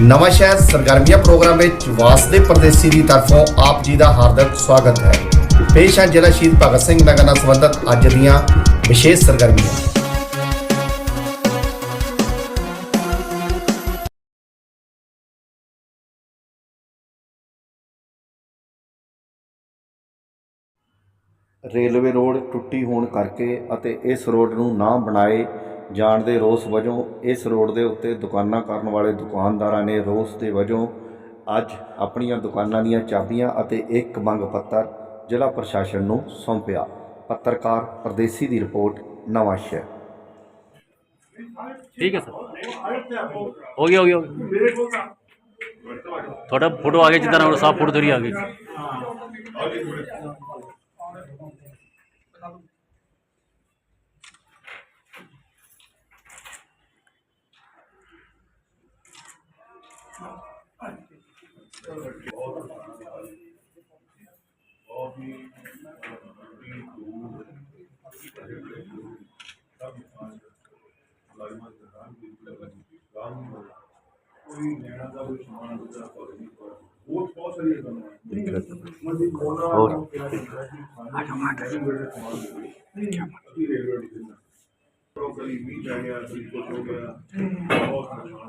ਨਵਾਂ ਸ਼ਹਿਰ ਸਰਗਰਮੀਆਂ ਪ੍ਰੋਗਰਾਮ ਵਿੱਚ ਵਾਸਦੇ ਪਰਦੇਸੀ ਦੀ ਤਰਫੋਂ ਆਪ ਜੀ ਦਾ ਹਾਰਦਿਕ ਸਵਾਗਤ ਹੈ। ਪੇਸ਼ ਹੈ ਜ਼ਿਲ੍ਹਾ ਸ਼ਹੀਦ ਭਗਤ ਸਿੰਘ ਨਗਰ ਨਾਲ ਸੰਬੰਧਿਤ ਅੱਜ ਦੀਆਂ ਵਿਸ਼ੇਸ਼ ਸਰਗਰਮੀਆਂ। ਰੇਲਵੇ ਰੋਡ ਟੁੱਟੀ ਹੋਣ ਕਰਕੇ ਅਤੇ ਇਸ ਰੋਡ ਨੂੰ ਨਾ ਬਣਾਏ ਜਾਣ ਦੇ ਰੋਸ ਵਜੋਂ ਇਸ ਰੋਡ ਦੇ ਉੱਤੇ ਦੁਕਾਨਾਂ ਕਰਨ ਵਾਲੇ ਦੁਕਾਨਦਾਰਾਂ ਨੇ ਰੋਸ ਦੇ ਵਜੋਂ ਅੱਜ ਆਪਣੀਆਂ ਦੁਕਾਨਾਂ ਦੀਆਂ ਚਾਬੀਆਂ ਅਤੇ ਇੱਕ ਮੰਗ ਪੱਤਰ ਜ਼ਿਲ੍ਹਾ ਪ੍ਰਸ਼ਾਸਨ ਨੂੰ ਸੌਂਪਿਆ। ਪੱਤਰਕਾਰ ਪਰਦੇਸੀ ਦੀ ਰਿਪੋਰਟ, ਨਵਾਂ ਸ਼ਹਿਰ। ਠੀਕ ਹੈ ਸਰ। ਹੋ ਗਿਆ ਹੋ ਗਿਆ ਤੁਹਾਡਾ ਫੋਟੋ ਆ ਗਿਆ ਜਿੱਦਾਂ ਨਾਲ ਸਾਫ਼ ਫੋਟੋ ਤੇਰੀ ਆ ਗਈ। ਕਲੀ ਵੀ ਪੈ ਗਿਆ ਸੀ ਕੁਝ ਹੋ ਗਿਆ ਬਹੁਤ ਨੁਕਸਾਨ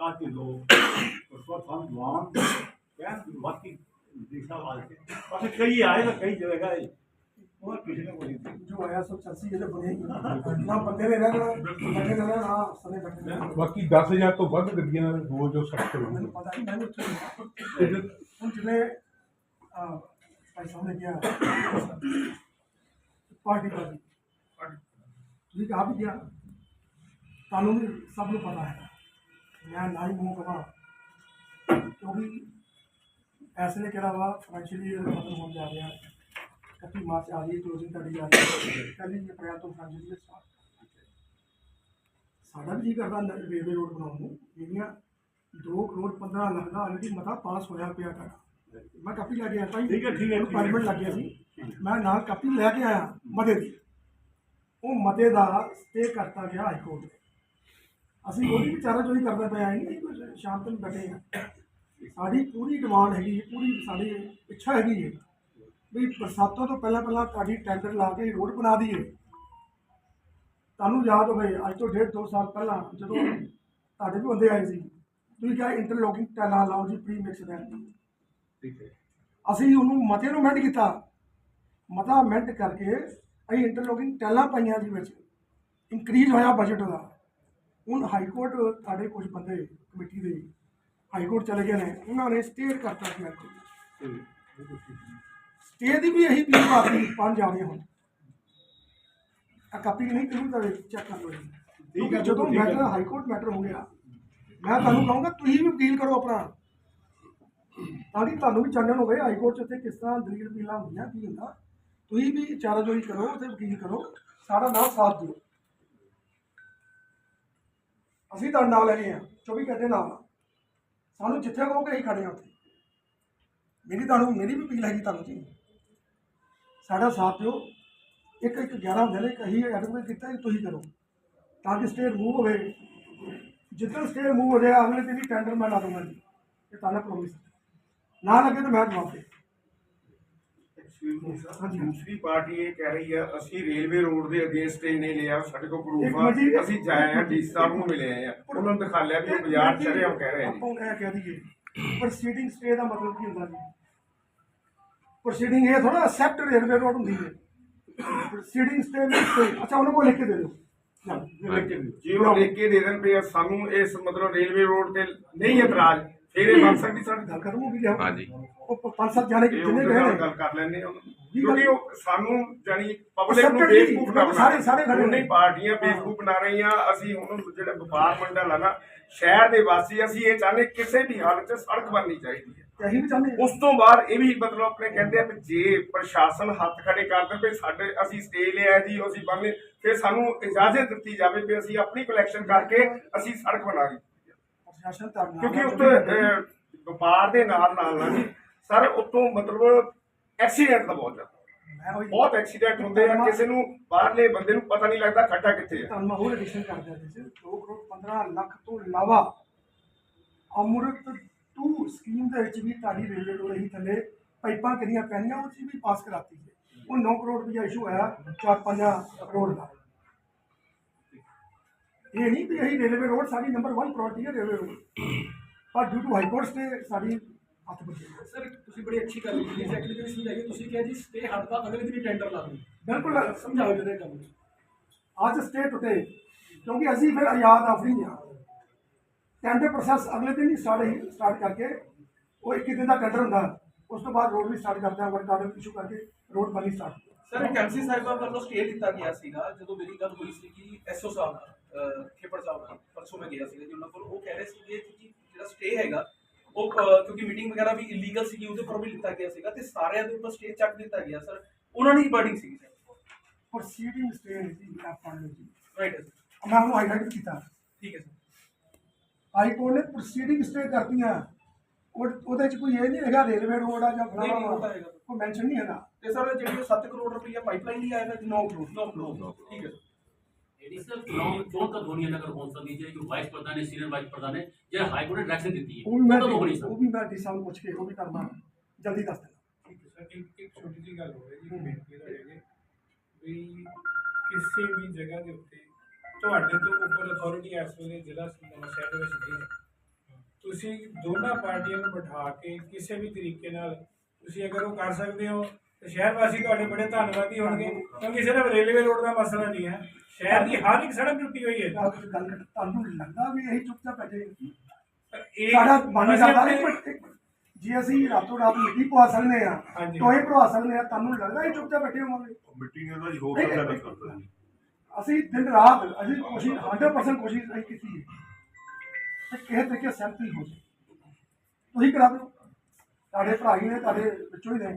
تاکہ لوگ کئی آئے تو کئی جگہ کا باقی دس ہزار تو ود گڈیاں روز پارٹی ਵੀ ਆ ਵੀ ਗਿਆ ਤੁਹਾਨੂੰ ਵੀ ਸਭ ਨੂੰ ਪਤਾ ਹੈ। ਮੈਂ ਨਾ ਹੀ ਮੂੰਹ ਕਵਾ। ਕਿਉਂਕਿ ਐਸਲੇ ਕਿਹੜਾ ਵਾ ਫਾਈਨੈਂਸ਼ੀਅਲੀ ਖਤਮ ਹੋਣ ਜਾ ਰਿਹਾ 31 ਮਾਰਚ ਆ ਰਹੀ ਹੈ ਕਲੋਜ਼ਿੰਗ ਤੁਹਾਡੀ ਆ ਰਹੀ ਹੈ। ਪਹਿਲੀ ਅਪ੍ਰੈਲ ਤੋਂ ਫਾਈਨੈਂਸ਼ੀਅਲੀ ਸਟਾਰਟ ਸਾਡਾ ਵੀ ਜੀ ਕਰਦਾ ਰੇਲਵੇ ਰੋਡ ਬਣਾਉਣ ਨੂੰ। ਜਿਹੜੀਆਂ 2 ਕਰੋੜ 15 ਲੱਖ ਦਾ ਆਲਰੇਡੀ ਮਤਾ ਪਾਸ ਹੋਇਆ ਪਿਆ ਤੁਹਾਡਾ। ਮੈਂ ਕਾਪੀ ਲੈ ਕੇ ਆਇਆ ਭਾਈ। ਠੀਕ ਹੈ ਠੀਕ ਹੈ ਪਰਮਿਟ ਲੱਗ ਗਿਆ ਸੀ। ਮੈਂ ਨਾਲ ਕਾਪੀ ਲੈ ਕੇ ਆਇਆ ਮਦੇ ਦੀ। ਉਹ ਮਤੇ ਦਾ ਸਟੇ ਕਰਤਾ ਗਿਆ ਹਾਈ ਕੋਰਟ ਨੇ ਅਸੀਂ ਉਹਦੀ ਵਿਚਾਰਾ ਜੋ ਹੀ ਕਰਦਾ ਪਿਆ ਹੈ ਸ਼ਾਮ ਤੱਕ ਬੈਠੇ ਆ। ਸਾਡੀ ਪੂਰੀ ਡਿਮਾਂਡ ਹੈਗੀ ਹੈ ਪੂਰੀ ਸਾਡੀ ਇੱਛਾ ਹੈਗੀ ਹੈ ਵੀ ਬਰਸਾਤਾਂ ਤੋਂ ਪਹਿਲਾਂ ਪਹਿਲਾਂ ਤੁਹਾਡੀ ਟੈਂਡਰ ਲਾ ਕੇ ਰੋਡ ਬਣਾ ਦਈਏ। ਤੁਹਾਨੂੰ ਯਾਦ ਹੋਵੇ ਅੱਜ ਤੋਂ ਡੇਢ ਦੋ ਸਾਲ ਪਹਿਲਾਂ ਜਦੋਂ ਤੁਹਾਡੇ ਵੀ ਬੰਦੇ ਆਏ ਸੀ ਤੁਸੀਂ ਕਿਹਾ ਇੰਟਰਲੋਕਿੰਗ ਟੈਲਾਂ ਲਾਓ ਜੀ ਪ੍ਰੀ ਮਿਕਸ ਦਾ। ਠੀਕ ਹੈ। ਅਸੀਂ ਉਹਨੂੰ ਮਤੇ ਨੂੰ ਮੈਂਟ ਕੀਤਾ। ਮਤਾ ਮੈਂਟ ਕਰਕੇ ਅਸੀਂ ਇੰਟਰਲੋਕਿੰਗ ਟੈਲਾਂ ਪਾਈਆਂ ਜੀ ਵਿੱਚ। ਇਨਕਰੀਜ਼ ਹੋਇਆ ਬਜਟ ਉਹਦਾ। ਹੁਣ ਹਾਈ ਕੋਰਟ ਸਾਡੇ ਕੁਝ ਬੰਦੇ ਕਮੇਟੀ ਦੇ ਹਾਈ ਕੋਰਟ ਚਲੇ ਗਏ ਨੇ ਉਹਨਾਂ ਨੇ ਸਟੇ ਕਰਤਾ ਸੀ ਅੱਜ ਸਟੇ ਦੀ ਵੀ ਇਹੀ ਵੀ ਬਾਕੀ ਪੰਜ ਆ ਗਏ ਹੁਣ। ਆ ਕਾਪੀ ਨਹੀਂ ਕਿਉਂ ਤਾਂ ਚੈੱਕ ਕਰ ਲਓ ਜੀ। ਠੀਕ ਹੈ ਜਦੋਂ। ਮੈਟਰ ਹਾਈ ਕੋਰਟ ਮੈਟਰ ਹੋ ਗਿਆ। ਮੈਂ ਤੁਹਾਨੂੰ ਕਹੂੰਗਾ ਤੁਸੀਂ ਵੀ ਵਕੀਲ ਕਰੋ ਆਪਣਾ। ਤਾਂ ਕਿ ਤੁਹਾਨੂੰ ਵੀ ਚਾਨਣ ਹੋਵੇ ਹਾਈ ਕੋਰਟ 'ਚ ਉੱਥੇ ਕਿਸ ਤਰ੍ਹਾਂ ਦਲੀਲ ਪੀਲਾ ਹੁੰਦੀਆਂ ਕੀ ਹੁੰਦਾ। ਤੁਸੀਂ ਵੀ ਚਾਰਾ ਜੋਈ ਕਰੋ ਤੇ ਵਕੀਲ ਕਰੋ ਸਾਡਾ ਨਾਲ ਸਾਥ ਦਿਓ। ਅਸੀਂ ਤੁਹਾਡੇ ਨਾਲ ਹੈਗੇ ਆ 24 ਘੰਟੇ ਨਾਲ। ਸਾਨੂੰ ਜਿੱਥੇ ਕਹੋਗੇ ਅਸੀਂ ਖੜੇ ਆ ਉੱਥੇ। ਮੇਰੀ ਤੁਹਾਨੂੰ, ਮੇਰੀ ਵੀ ਅਪੀਲ ਹੈਗੀ ਤੁਹਾਨੂੰ ਜੀ। ਸਾਡਾ ਸਾਥ ਦਿਓ। ਇੱਕ ਇੱਕ 11 ਹੁੰਦੇ ਨੇ ਕਹੀ ਐਡਵੋਕੇਟ ਕੀਤਾ ਕਿ ਤੁਸੀਂ ਕਰੋ। ਤਾਂ ਕਿ ਸਟੇ ਮੂਵ ਹੋਵੇ। ਜਿੱਦਾਂ ਸਟੇ ਮੂਵ ਹੋ ਜਾਏ ਅਗਲੇ ਦਿਨ ਹੀ ਟੈਂਡਰ ਮੈਂ ਲਾ ਦੂੰਗਾ ਜੀ। ਇਹ ਤਾਂ ਪ੍ਰੋਮਿਸ ਨਾ ਲੱਗੇ ਤਾਂ ਮੈਂ ਜਵਾਬ ਦੇ ਦੂਸਰੀ ਪਾਰਟੀ ਇਹ ਕਹਿ ਰਹੀ ਆ ਅਸੀਂ ਰੇਲਵੇ ਰੋਡ ਦੇ ਅਗੇਂਸਟ ਇਹ ਨਹੀਂ ਲਿਆ ਸਾਡੇ ਕੋਲ ਪ੍ਰੂਫ ਆ। ਅਸੀਂ ਜਾਏ ਆ ਡੀ ਸਾਹਿਬ ਨੂੰ ਮਿਲੇ ਆ। ਉਹਨਾਂ ਨੂੰ ਦਿਖਾ ਲਿਆ ਵੀ ਉਹ ਬਾਜ਼ਾਰ ਚੜੇ ਆ ਕਹਿ ਰਹੇ ਆ ਜੀ ਆਪਾਂ ਇਹ ਕਹਿ ਦਈਏ। ਪ੍ਰੋਸੀਡਿੰਗ ਸਟੇ ਦਾ ਮਤਲਬ ਕੀ ਹੁੰਦਾ ਜੀ? ਪ੍ਰੋਸੀਡਿੰਗ ਇਹ ਥੋੜਾ ਅਸੈਪਟ ਰੇਲਵੇ ਰੋਡ ਹੁੰਦੀ ਹੈ। ਪ੍ਰੋਸੀਡਿੰਗ ਸਟੇ ਵਿੱਚ ਅੱਛਾ ਉਹਨਾਂ ਕੋਲ ਲਿਖ ਕੇ ਦੇ ਦਿਓ। ਜੇ ਉਹ ਲਿਖ ਕੇ ਦੇ ਦੇਣ ਵੀ ਸਾਨੂੰ ਇਸ ਮਤਲਬ ਰੇਲਵੇ ਰੋਡ ਤੇ ਨਹੀਂ ਇਤਰਾਜ਼ ਇਹ ਬਣ ਸਕਦੀ ਸਾਡੀ ਗੱਲ ਕਰੂੰ ਵੀ ਲਿਆਓ ਹਾਂਜੀ। ਉਹ ਪੰਜ ਸੱਤ ਜਾਣੇ ਇਹ ਜਿੰਨੇ ਗਏ? ਨੇ ਗੱਲ ਕਰ ਲੈਣੇ ਕੀ ਕਿਉਂਕਿ? ਉਹ ਸਾਨੂੰ ਜਾਨੀ ਪਬਲਿਕ ਨੂੰ ਬੇਵਕੂਫ ਨਾ ਨਹੀਂ, ਸਾਰੇ- ਸਾਰੇ ਖੜੇ ਬਣਾ। ਨਹੀਂ ਪਾਰਟੀਆਂ ਬੇਵਕੂਫ ਬਣਾ ਰਹੀਆਂ। ਅਸੀਂ ਹੁਣ ਜਿਹੜੇ ਵਪਾਰ ਮੰਡਲ ਆ ਨਾ ਸ਼ਹਿਰ ਦੇ ਵਾਸੀ ਅਸੀਂ ਇਹ ਚਾਹੁੰਦੇ ਕਿਸੇ ਵੀ ਹਾਲਤ 'ਚ ਸੜਕ ਬਣਨੀ ਚਾਹੀਦੀ ਹੈ। ਅਸੀਂ ਵੀ ਚਾਹੁੰਦੇ ਉਸ ਤੋਂ ਬਾਅਦ ਇਹ ਵੀ ਮਤਲਬ ਆਪਣੇ ਕਹਿੰਦੇ ਆ ਕਿ ਜੇ ਪ੍ਰਸ਼ਾਸਨ ਹੱਥ ਖੜੇ ਕਰ ਦੇ ਵੀ ਸਾਡੇ ਅਸੀਂ ਸਟੇ ਲਿਆ ਜੀ ਅਸੀਂ ਬੰਨੇ ਫਿਰ ਸਾਨੂੰ ਇਜਾਜ਼ਤ ਦਿੱਤੀ ਜਾਵੇ ਵੀ ਅਸੀਂ ਆਪਣੀ ਕਲੈਕਸ਼ਨ ਕਰਕੇ ਅਸੀਂ ਸੜਕ ਬਣਾ ਲਈ। ਪ੍ਰਸ਼ਾਸਨ ਤਾਂ ਕਿਉਂਕਿ ਉੱਤੇ ਅਹ, ਵਪਾਰ ਦੇ ਨਾਲ ਨਾਲ ਨਾ ਜੀ ਸਰ ਉਤੋਂ ਮਤਲਬ ਐਕਸੀਡੈਂਟ ਦਾ ਬਹੁਤ ਜ਼ਿਆਦਾ ਮੈਂ ਬਹੁਤ ਐਕਸੀਡੈਂਟ ਹੁੰਦੇ ਆ ਕਿਸੇ ਨੂੰ ਬਾਹਰਲੇ ਬੰਦੇ ਨੂੰ ਪਤਾ ਨਹੀਂ ਲੱਗਦਾ ਖੱਡਾ ਕਿੱਥੇ ਆ। ਤੁਹਾਨੂੰ ਮੈਂ ਹੋਰ ਐਡੀਸ਼ਨ ਕਰ ਦਿਆਂ ਚ 2 ਕਰੋੜ 15 ਲੱਖ ਤੋਂ ਇਲਾਵਾ ਅਮਰਤ 2 ਸਕੀਮ ਦੇ ਵਿੱਚ ਵੀ ਤੁਹਾਡੀ ਰੇਲਵੇ ਰੋਡ ਅਸੀਂ ਥੱਲੇ ਪਾਈਪਾਂ ਕਿੰਨੀਆਂ ਪੈਣੀਆਂ ਉਹ 'ਚ ਵੀ ਪਾਸ ਕਰਾਤੀ ਹੈ ਉਹ 9 ਕਰੋੜ ਰੁਪਇਆ ਇਸ਼ੂ ਆਇਆ 4-5 ਕਰੋੜ ਦਾ। ਇਹ ਨਹੀਂ ਵੀ ਅਸੀਂ ਰੇਲਵੇ ਰੋਡ ਸਾਡੀ ਨੰਬਰ 1 ਪ੍ਰਾਇੋਰਟੀ ਹੈ ਰੇਲਵੇ ਰੋਡ। ਪਰ due to high court stay ਸਾਡੀ ਹੱਥ ਬੱਜੇ ਸਰ ਤੁਸੀਂ ਬੜੀ ਅੱਛੀ ਗੱਲ ਕੀਤੀ ਐਗਜ਼ੈਕਟਲੀ ਜਿਹੜੀ ਸਮਝਾਈ ਤੁਸੀਂ ਕਿਹਾ ਜੀ ਸਟੇ ਹਟਦਾ ਅਗਲੇ ਦਿਨ ਹੀ ਟੈਂਡਰ ਲਾ ਦਿਓ। ਬਿਲਕੁਲ। ਸਮਝਾਓ ਜਿਹੜੇ ਕੰਮ ਅੱਜ ਸਟੇ ਟੁੱਟੇ ਕਿਉਂਕਿ ਅਸੀਂ ਫਿਰ ਆਜ਼ਾਦ ਆਫਰੀ ਹਾਂ ਟੈਂਡਰ ਪ੍ਰੋਸੈਸ ਅਗਲੇ ਦਿਨ ਹੀ ਸਟਾਰਟ ਸਟਾਰਟ ਕਰਕੇ ਉਹ 21 ਦਿਨ ਦਾ ਟੈਂਡਰ ਹੁੰਦਾ। ਉਸ ਤੋਂ ਬਾਅਦ ਰੋਡ ਵੀ ਸਟਾਰਟ ਕਰਦੇ ਹਾਂ ਵਰਕ ਆਰਡਰ ਇਸ਼ੂ ਕਰਕੇ ਰੋਡ ਬਣਨੀ ਸਟਾਰਟ ਸਰ ਇੱਕ ਐਮਸੀ ਸਾਹਿਬਾਂ ਵੱਲੋਂ ਸਟੇ ਦਿੱਤਾ ਗਿਆ ਸੀਗਾ ਜਦੋਂ ਮੇਰੀ ਗੱਲ ਹੋਈ ਸੀ ਕਿ ਐਸਓ ਸਾਹਿਬ ਨਾਲ। ਅਹ, ਖੇਪੜ ਸਾਹਿਬ ਨਾਲ ਪਰਸੋਂ ਮੈਂ ਗਿਆ ਸੀਗਾ ਜੀ ਉਹਨਾਂ ਕੋਲ। ਉਹ ਕਹਿ ਰਹੇ ਸੀਗੇ ਕਿ ਜਿਹੜਾ ਸਟੇ ਹੈਗਾ ਉਹ ਕਿਉਂਕਿ ਮੀਟਿੰਗ ਵਗੈਰਾ ਵੀ ਇਲੀਗਲ ਸੀਗੀ ਉਹਦੇ ਉੱਪਰ ਵੀ ਲਿੱਤਾ ਗਿਆ ਸੀਗਾ ਤੇ ਸਾਰਿਆਂ ਦੇ ਉੱਪਰ ਸਟੇ ਚੱਕ ਦਿੱਤਾ ਗਿਆ ਸਰ ਉਹਨਾਂ ਦੀ ਬਰਡਿੰਗ ਸੀਗੀ ਸਰ ਪ੍ਰੋਸੀਡਿੰਗ ਸਟੇ ਜੀ ਆਪਾਂ ਨੂੰ ਜੀ ਰਾਈਟ ਸਰ ਮੈਂ ਉਹਨੂੰ ਹਾਈਲਾਈਟ ਕੀਤਾ। ਠੀਕ ਹੈ ਸਰ ਹਾਈ ਕੋਰਟ ਨੇ ਪ੍ਰੋਸੀਡਿੰਗ ਸਟੇ ਕਰਤੀਆਂ। ਉਹਦੇ ਚ ਕੋਈ ਇਹ ਨਹੀਂ ਹੈਗਾ ਰੇਲਵੇ ਰੋਡ ਆ ਜਾਂ ਫਲਾਣਾ। ਕੋਈ ਮੈਂਸ਼ਨ ਨਹੀਂ ਹੈ ਤੇ ਸਰ ਜਿਹੜੀ 7 ਕਰੋੜ ਰੁਪਈਆ ਪਾਈਪਲਾਈਨ ਲਈ ਆਇਆ ਹੈ 9 ਕਰੋੜ। 9 ਕਰੋੜ। ਠੀਕ ਹੈ ਤੁਸੀਂ ਦੋਨਾਂ ਪਾਰਟੀਆਂ ਨੂੰ ਬਿਠਾ ਕੇ ਕਿਸੇ ਵੀ ਤਰੀਕੇ ਨਾਲ ਤੁਸੀਂ ਅਗਰ ਉਹ ਕਰ ਸਕਦੇ ਹੋ ਤੇ ਸ਼ਹਿਰ ਵਾਸੀ ਤੁਹਾਡੇ ਬੜੇ ਧੰਨਵਾਦੀ ਹੋਣਗੇ ਕਿਉਂਕਿ ਸਿਰਫ ਰੇਲਵੇ ਰੋਡ ਦਾ ਮਸਲਾ ਨਹੀਂ ਹੈ। ਸ਼ਹਿਰ ਦੀ ਹਰ ਇੱਕ ਸੜਕ ਟੁੱਟੀ ਹੋਈ ਹੈ। ਤੁਹਾਨੂੰ ਲੱਗਦਾ ਵੀ ਇਹੀ ਚੁੱਪਚਾਪ ਬੈਠੇ ਪਰ ਇਹ ਸਾਡਾ ਇੱਕ ਮਿੰਟ। ਜੇ ਅਸੀਂ ਰਾਤੋਂ ਰਾਤ ਮਿੱਟੀ ਪਵਾ ਸਕਦੇ ਆ। ਟੋਏ ਪਵਾ ਸਕਦੇ ਆ ਤੁਹਾਨੂੰ ਲੱਗਦਾ ਇਹ ਚੁੱਪਚਾਪ ਬੈਠੇ ਹੋਵਾਂਗੇ ਮਿੱਟੀ ਨੇ ਤਾਂ ਜੀ ਹੋਰ ਤਾਂ ਨਹੀਂ ਕਰਦਾ ਜੀ ਅਸੀਂ ਦਿਨ ਰਾਤ ਅਸੀਂ ਕੋਸ਼ਿਸ਼ 100% ਕੋਸ਼ਿਸ਼ ਅਸੀਂ ਕੀਤੀ ਹੈ ਕਿਸੇ ਤਰੀਕੇ ਸੈਂਪਲ ਹੋ ਜਾਏ ਤੁਸੀਂ ਕਰਾ ਦਿਓ। ਤੁਹਾਡੇ ਭਰਾ ਹੀ ਨੇ ਤੁਹਾਡੇ ਵਿੱਚੋਂ ਹੀ ਨੇ।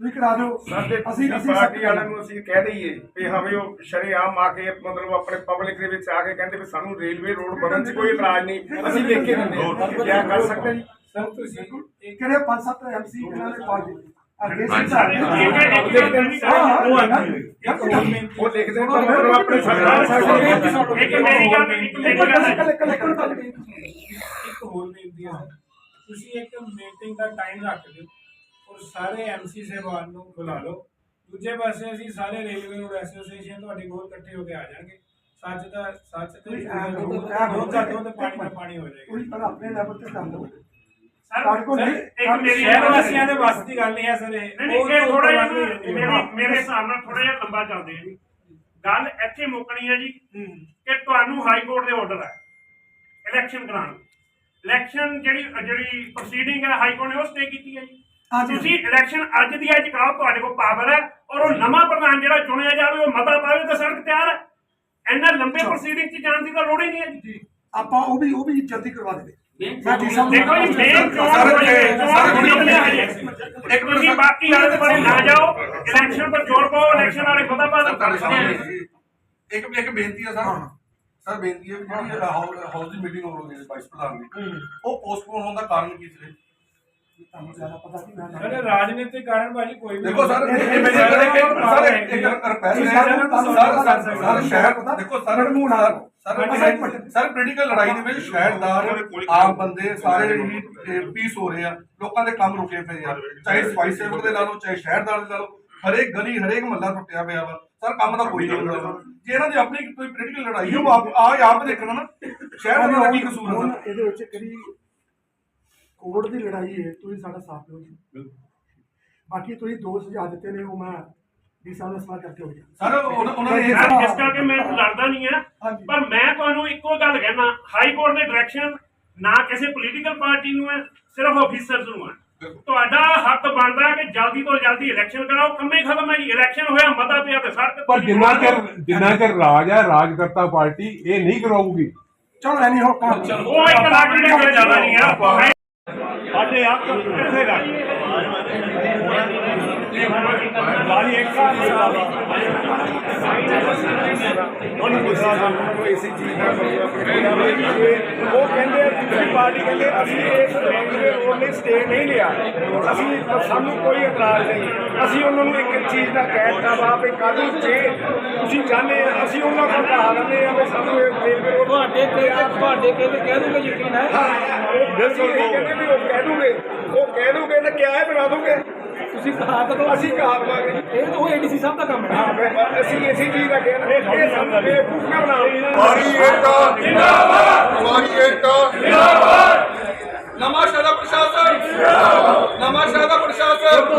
ਤੁਸੀਂ ਕਰਾ ਦਿਓ। ਸਾਡੇ ਅਸੀਂ ਅਸੀਂ ਪਾਰਟੀ ਵਾਲਿਆਂ ਨੂੰ ਅਸੀਂ ਕਹਿ ਦਈਏ ਵੀ ਹਾਂ ਵੀ ਉਹ ਸ਼ਰੇਆਮ ਆ ਕੇ ਮਤਲਬ ਆਪਣੇ ਪਬਲਿਕ ਦੇ ਵਿੱਚ ਆ ਕੇ ਕਹਿੰਦੇ ਵੀ ਸਾਨੂੰ ਰੇਲਵੇ ਰੋਡ ਬਣਨ 'ਚ ਕੋਈ ਇਤਰਾਜ਼ ਨਹੀਂ। ਅਸੀਂ ਲਿਖ ਕੇ ਦਿੰਦੇ ਹਾਂ। ਕਿਆ ਕਰ ਸਕਦੇ ਜੀ ਸਰ ਤੁਸੀਂ ਇੱਕ ਕਿਹੜੇ ਪੰਜ ਸੱਤ ਐਮਸੀ ਇਹਨਾਂ ਨੇ ਪਾਰਟੀ ਅੱਗੇ। ਸਿੱਧਾ ਉਹ ਉਹ ਲਿਖਦੇ ਨੇ ਮਤਲਬ ਆਪਣੇ ਸਰਕਾਰ ਸਾਡੇ ਇੱਕ ਮੇਰੀ ਗੱਲ ਇੱਕ ਮੇਰੀ ਗੱਲ ਇੱਕ ਇੱਕ ਹੋਰ ਬੇਨਤੀ ਹੈ ਤੁਸੀਂ ਇੱਕ ਮੀਟਿੰਗ ਦਾ ਟਾਈਮ ਰੱਖ ਦਿਓ। ਔਰ ਸਾਰੇ ਐਮਸੀ ਸਾਹਿਬਾਨ ਨੂੰ ਬੁਲਾ ਲਓ। ਦੂਜੇ ਪਾਸੇ ਅਸੀਂ ਸਾਰੇ ਰੇਲਵੇ ਰੋਡ ਐਸੋਸੀਏਸ਼ਨ ਤੁਹਾਡੇ ਕੋਲ ਇਕੱਠੇ ਹੋ ਕੇ ਆ ਜਾਣਗੇ। ਸੱਚ ਦਾ ਸੱਚ ਤੇ ਦਾ ਦਾ ਦੁੱਧ ਪਾਣੀ ਦਾ ਪਾਣੀ ਹੋ ਜਾਏਗਾ। ਕੋਈ ਆਪਣੇ ਲੈਵਲ ਤੇ ਕਰ। ਲਓ ਸਰ ਇੱਕ ਮੇਰੀ ਸ਼ਹਿਰ ਵਾਸੀਆਂ ਦੇ ਵੱਸ ਦੀ ਗੱਲ ਨਹੀਂ ਹੈ ਸਰ ਇਹ। ਨਹੀਂ ਉਹ- ਉਹ ਥੋੜਾ ਤੋਂ ਜਿਹਾ। ਮੇਰੀ ਮੇਰੇ ਹਿਸਾਬ ਨਾਲ ਥੋੜਾ ਜਿਹਾ ਲੰਬਾ ਚੱਲਦੇ ਆ ਜੀ। ਗੱਲ ਇੱਥੇ ਮੁੱਕਣੀ ਹੈ ਜੀ ਕਿ ਤੁਹਾਨੂੰ ਹਾਈ ਕੋਰਟ ਦੇ ਆਰਡਰ ਹੈ। ਇਲੈਕਸ਼ਨ ਕਰਾਉਣ। ਇਲੈਕਸ਼ਨ ਜਿਹੜੀ ਜਿਹੜੀ ਪ੍ਰੋਸੀਡਿੰਗ ਹੈ ਹਾਈ ਕੋਰਟ ਨੇ ਉਹ ਸਟੇ ਕੀਤੀ ਹੈ ਜੀ। ਤੁਸੀਂ ਇਲੈਕਸ਼ਨ ਅੱਜ ਦੀ ਅੱਜ ਕਰਾਓ ਤੁਹਾਡੇ ਕੋਲ ਪਾਵਰ ਹੈ ਔਰ ਉਹ ਨਵਾਂ ਪ੍ਰਧਾਨ ਜਿਹੜਾ ਚੁਣਿਆ ਜਾਵੇ ਉਹ ਮਤਾ ਪਾਵੇ ਤਾਂ ਸੜਕ ਤਿਆਰ ਹੈ। ਇੰਨਾ ਲੰਬੇ ਪ੍ਰੋਸੀਡਿੰਗ 'ਚ ਜਾਣ ਦੀ ਤਾਂ ਲੋੜ ਹੀ ਨਹੀਂ ਹੈ ਜੀ। ਆਪਾਂ ਉਹ ਵੀ ਉਹ ਵੀ ਜਲਦੀ ਕਰਵਾ ਦੇਵੇ। ਦੇਖੋ ਜੀ ਮੇਨ ਚੋਣ ਹੈ, ਸਰ, ਚੋਣ ਹੋਣੀ ਸਰ, ਹੈ ਹਜੇ। ਇੱਕ ਤੁਸੀਂ ਬਾਕੀ ਵਾਲੇ ਦੇ ਬਾਰੇ ਨਾ ਜਾਓ। ਇਲੈਕਸ਼ਨ ਪਰ ਜ਼ੋਰ ਪਾਓ ਇਲੈਕਸ਼ਨ ਵਾਲੇ ਖੁਦਾ ਬਾਦ ਤੁਹਾਡੇ ਕਰਦੇ ਸਾਹਮਣੇ ਇੱਕ ਇੱਕ ਬੇਨਤੀ ਹੈ ਸਰ। ਸਰ ਬੇਨਤੀ ਹੈ ਵੀ ਜਿਹੜੀ ਹਾਊਸ ਹਾਊਸ ਦੀ ਮੀਟਿੰਗ ਹੋ ਰਹੀ ਹੈ ਵਾਈਸ ਪ੍ਰਧਾਨ ਦੀ ਉਹ ਪੋਸਟਪੋਨ ਹੋਣ ਦਾ ਕਾਰਨ ਕੀ ਸੀ? ਤੁਹਾਨੂੰ ਜ਼ਿਆਦਾ ਪਤਾ ਸੀ ਮੈਂ ਸਰ ਰਾਜਨੀਤਿਕ ਕਾਰਨ ਭਾਜੀ ਕੋਈ ਵੀ ਦੇਖੋ ਸਰ ਇਹ- ਇਹ ਇਹ ਮੇਰੇ ਸਰ, ਇੱਕ ਸਰ ਇੱਕ ਰਿਕਵੈਸਟ ਹੈ। ਸਰ ਸਰ ਸਰ ਸ਼ਹਿਰ ਦੇਖੋ ਸਰ ਸਰ ਸਰ ਪੋਲੀਟੀਕਲ ਲੜਾਈ ਦੇ ਵਿੱਚ ਸ਼ਹਿਰਦਾਰ ਆਮ ਬੰਦੇ ਸਾਰੇ ਹੀ ਪੀਸ ਹੋ ਰਹੇ ਆ ਲੋਕਾਂ ਦੇ ਕੰਮ ਰੁਕੇ ਪਏ ਆ। ਚਾਹੇ ਸਫ਼ਾਈ ਸੇਵਕ ਦੇ ਲਾ ਲਓ ਚਾਹੇ ਸ਼ਹਿਰਦਾਰ ਦੇ ਲਾ ਲਓ ਹਰੇਕ ਗਲੀ ਹਰੇਕ ਮਹੱਲਾ ਟੁੱਟਿਆ ਪਿਆ ਵਾ। ਸਰ ਕੰਮ ਤਾਂ ਕੋਈ ਨਹੀਂ। ਹੁੰਦਾ ਜੇ ਇਹਨਾਂ ਦੀ ਆਪਣੀ ਕੋਈ ਪੋਲੀਟੀਕਲ ਲੜਾਈ ਹੈ ਆਪ ਆ ਆਪ ਦੇਖਣਾ ਨਾ। ਸ਼ਹਿਰ ਦਾ ਕੀ ਕਸੂਰ ਹੈ ਇਹਦੇ ਵਿੱਚ ਕਿਹੜੀ ਕੋਰਟ ਦੀ ਲੜਾਈ ਹੈ ਤੁਸੀਂ ਸਾਡਾ ਸਾਥ ਦਿਓ ਜੀ। ਬਾਕੀ ਤੁਸੀਂ ਦੋ ਸੁਝਾਅ ਦਿੱਤੇ ਨੇ ਉਹ ਮੈਂ ਡੀ ਸਾਹਿਬ ਨਾਲ ਸਲਾਹ ਕਰਕੇ ਹੋ ਗਿਆ। ਸਰ ਉਹਨਾਂ ਨੇ ਇਸ ਕਰਕੇ ਮੈਂ ਲੜਦਾ ਨਹੀਂ ਆ। ਪਰ ਮੈਂ ਤੁਹਾਨੂੰ ਇੱਕੋ ਗੱਲ ਕਹਿਣਾ ਹਾਈ ਕੋਰਟ ਦੇ ਡਾਇਰੈਕਸ਼ਨ ਨਾ ਕਿਸੇ ਪੋਲੀਟੀਕਲ ਪਾਰਟੀ ਨੂੰ ਹੈ ਸਿਰਫ ਆਫੀਸਰਸ ਨੂੰ ਹੈ। ਤੁਹਾਡਾ ਹੱਕ ਬਣਦਾ ਹੈ ਕਿ ਜਲਦੀ ਤੋਂ ਜਲਦੀ ਇਲੈਕਸ਼ਨ ਕਰਾਓ ਕੰਮੇ ਖਤਮ ਹੈ ਜੀ ਇਲੈਕਸ਼ਨ ਹੋਇਆ ਮਤਾ ਪਿਆ ਤੇ ਸੜਕ ਪਰ ਜਿੰਨਾ ਚਿਰ ਜਿੰਨਾ ਚਿਰ ਰਾਜ ਹੈ ਰਾਜਕਰਤਾ ਪਾਰਟੀ ਇਹ ਨਹੀਂ ਕਰਾਊਗੀ। ਚਲੋ ਐਨੀ ਹੋ ਕੰਮ ਉਹ ਇੱਕ ਲੱਖ ਦੇ ਕੋਈ ਜ਼ਿਆਦਾ ਨਹੀਂ ਆ। ਸਾਡੇ ਹੱਕ ਕਿੱਥੇ ਗਾ ਵਾਲੀ ਇੱਕ ਉਹਨੂੰ ਗੁੱਸਾ ਸਾਨੂੰ। ਇਸੇ ਚੀਜ਼ ਦਾ ਉਹ ਕਹਿੰਦੇ ਆ ਪਾਰਟੀ ਕਹਿੰਦੇ ਅਸੀਂ ਇਸ ਬੈਂਕ ਦੇ ਰੋਲ ਲਈ ਸਟੇ ਨਹੀਂ ਲਿਆ। ਅਸੀਂ ਸਾਨੂੰ ਕੋਈ ਇਤਰਾਜ਼ ਨਹੀਂ। ਅਸੀਂ ਉਹਨਾਂ ਨੂੰ ਇੱਕ ਚੀਜ਼ ਦਾ ਕਹਿ ਦਿੱਤਾ ਵਾ ਵੀ ਕੱਲ ਨੂੰ ਜੇ ਤੁਸੀਂ ਚਾਹੁੰਦੇ ਆ ਅਸੀਂ ਉਹਨਾਂ ਕੋਲ ਕਹਾ ਲੈਂਦੇ ਆ ਵੀ ਸਾਨੂੰ ਇਹ ਰੇਲਵੇ ਰੋਡ ਤੁਹਾਡੇ ਕਹਿੰਦੇ ਤੁਹਾਡੇ ਕਹਿੰਦੇ ਕਹਿ ਦੂੰਗਾ ਯਕੀਨ ਹੈ। ਉਹ ਬਿਲਕੁਲ ਕਹਿੰਦੇ ਵੀ ਉਹ ਕਹਿ ਦੂਗੇ। ਉਹ ਕਹਿ ਦੂਗੇ ਤਾਂ ਕਿਆ ਹੈ ਬਣਾ ਦੂਗੇ। ਤੁਸੀਂ ਕਹਾ ਤਾਂ ਅਸੀਂ ਕਹਾ ਦਵਾਂਗੇ ਇਹ ਤਾਂ ਉਹ ਏਡੀਸੀ ਸਾਹਿਬ ਦਾ ਕੰਮ ਹੈ। ਹਾਂ ਅਸੀਂ ਇਸੇ ਚੀਜ਼ ਦਾ ਕਹਿਣਾ ਇਹ ਸਾਨੂੰ ਬੇਵਕੂਫ ਨਾ ਬਣਾਓ ਹਮਾਰੀ ਏਕਤਾ। ਜਿੰਦਾਬਾਦ! ਹਮਾਰੀ ਏਕਤਾ। ਜਿੰਦਾਬਾਦ! ਨਵਾਂ ਸ਼ਹਿਰ ਦਾ ਪ੍ਰਸ਼ਾਸਨ। ਜਿੰਦਾਬਾਦ! ਨਵਾਂ ਸ਼ਹਿਰ ਦਾ ਪ੍ਰਸ਼ਾਸਨ।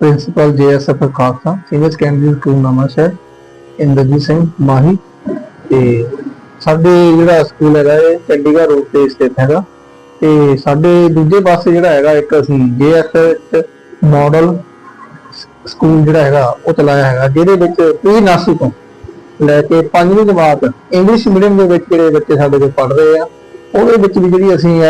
Principal JSF Khalsa senior secondary school Nawanshahr Inderjit Singh Mahi ਤੇ ਸਾਡੇ ਜਿਹੜਾ ਸਕੂਲ ਹੈਗਾ ਇਹ ਚੰਡੀਗੜ੍ਹ ਰੋਡ ਤੇ ਸਥਿਤ ਹੈਗਾ। ਤੇ ਸਾਡੇ ਦੂਜੇ ਪਾਸੇ ਜਿਹੜਾ ਹੈਗਾ, ਇੱਕ ਅਸੀਂ ਜੇਐਸਐਫ ਮਾਡਲ ਸਕੂਲ ਜਿਹੜਾ ਹੈਗਾ, ਉਹ ਚਲਾਇਆ ਹੈਗਾ, ਜਿਹਦੇ ਵਿੱਚ ਪ੍ਰੀ ਨਰਸਰੀ ਤੋਂ ਲੈ ਕੇ ਪੰਜਵੀਂ ਜਮਾਤ ਇੰਗਲਿਸ਼ ਮੀਡੀਅਮ ਦੇ ਵਿੱਚ ਜਿਹੜੇ ਬੱਚੇ ਸਾਡੇ ਕੋਲ ਪੜ੍ਹ ਰਹੇ ਆ, ਉਹਦੇ ਵਿੱਚ ਵੀ ਜਿਹੜੀ ਅਸੀਂ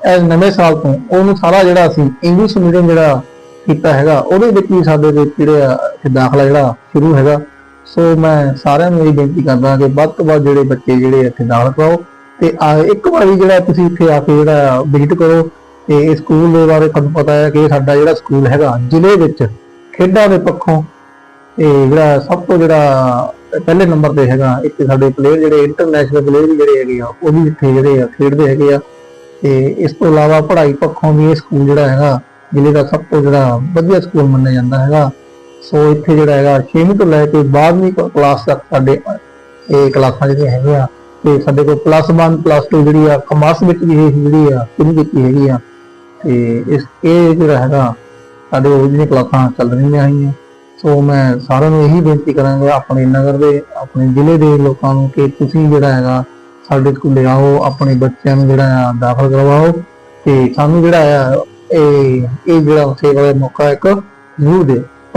ਐ ਨਵੇਂ ਸਾਲ ਤੋਂ ਉਹਨੂੰ ਸਾਰਾ ਜਿਹੜਾ ਅਸੀਂ ਇੰਗਲਿਸ਼ ਮੀਡੀਅਮ ਜਿਹੜਾ ਕੀਤਾ ਹੈਗਾ, ਉਹਦੇ ਵਿੱਚ ਵੀ ਸਾਡੇ ਦੇ ਜਿਹੜੇ ਆ ਦਾਖਲਾ ਜਿਹੜਾ ਸ਼ੁਰੂ ਹੈਗਾ। ਸੋ ਮੈਂ ਸਾਰਿਆਂ ਨੂੰ ਇਹ ਬੇਨਤੀ ਕਰਦਾ ਕਿ ਵੱਧ ਤੋਂ ਵੱਧ ਜਿਹੜੇ ਬੱਚੇ ਜਿਹੜੇ ਇੱਥੇ ਦਾਖਲ ਕਰਾਓ ਤੇ ਆ ਇੱਕ ਵਾਰੀ ਜਿਹੜਾ ਤੁਸੀਂ ਇੱਥੇ ਆ ਕੇ ਜਿਹੜਾ ਵਿਜ਼ਿਟ ਕਰੋ ਤੇ ਇਹ ਸਕੂਲ ਦੇ ਬਾਰੇ ਤੁਹਾਨੂੰ ਪਤਾ ਹੈ ਕਿ ਸਾਡਾ ਜਿਹੜਾ ਸਕੂਲ ਹੈਗਾ, ਜ਼ਿਲ੍ਹੇ ਵਿੱਚ ਖੇਡਾਂ ਦੇ ਪੱਖੋਂ ਇਹ ਜਿਹੜਾ ਸਭ ਤੋਂ ਜਿਹੜਾ ਪਹਿਲੇ ਨੰਬਰ ਤੇ ਹੈਗਾ ਇੱਥੇ ਸਾਡੇ ਪਲੇਅਰ ਜਿਹੜੇ ਇੰਟਰਨੈਸ਼ਨਲ ਪਲੇਅਰ ਵੀ ਜਿਹੜੇ ਹੈਗੇ ਆ, ਉਹ ਵੀ ਇੱਥੇ ਜਿਹੜੇ ਆ ਖੇਡਦੇ ਹੈਗੇ ਆ ਤੇ ਇਸ ਤੋਂ ਇਲਾਵਾ ਪੜ੍ਹਾਈ ਪੱਖੋਂ ਵੀ ਇਹ ਸਕੂਲ ਜਿਹੜਾ ਹੈਗਾ, ਜ਼ਿਲ੍ਹੇ ਦਾ ਸਭ ਤੋਂ ਜਿਹੜਾ ਵਧੀਆ ਸਕੂਲ ਮੰਨਿਆ ਜਾਂਦਾ ਹੈਗਾ। ਸੋ ਇੱਥੇ ਜਿਹੜਾ ਹੈਗਾ 6ਵੀਂ ਤੋਂ ਲੈ ਕੇ 12ਵੀਂ ਕਲਾਸ ਤੱਕ ਸਾਡੇ ਇਹ ਕਲਾਸਾਂ ਜਿਹੜੀਆਂ ਹੈਗੀਆਂ, ਤੇ ਸਾਡੇ ਕੋਲ ਪਲੱਸ 1 ਪਲੱਸ 2 ਜਿਹੜੀ ਆ ਕਮਰਸ ਵਿੱਚ ਵੀ ਜਿਹੜੀ ਆ, ਸ਼ੁਰੂ ਕੀਤੀ ਹੈਗੀ ਆ। ਤੇ ਇਸ, ਇਹ ਜਿਹੜਾ ਹੈਗਾ, ਸਾਡੇ ਉਹ ਜਿਹੜੀਆਂ ਕਲਾਸਾਂ ਚੱਲ ਰਹੀਆਂ ਹੈਗੀਆਂ। ਸੋ ਮੈਂ ਸਾਰਿਆਂ ਨੂੰ ਇਹੀ ਬੇਨਤੀ ਕਰਾਂਗਾ ਆਪਣੇ ਨਗਰ ਦੇ, ਆਪਣੇ ਜ਼ਿਲ੍ਹੇ ਦੇ ਲੋਕਾਂ ਨੂੰ ਕਿ ਤੁਸੀਂ ਜਿਹੜਾ ਹੈਗਾ, ਸਾਡੇ ਸਕੂਲੇ ਆਓ, ਆਪਣੇ ਬੱਚਿਆਂ ਨੂੰ ਜਿਹੜਾ ਆ, ਦਾਖਲ ਕਰਵਾਓ। ਤੇ ਸਾਨੂੰ ਜਿਹੜਾ ਆ, ਇਹ ਇਹ ਜਿਹੜਾ ਸੇਵਾ ਦਾ ਮੌਕਾ ਇੱਕ ਜ਼ਰੂਰ ਦਿਓ।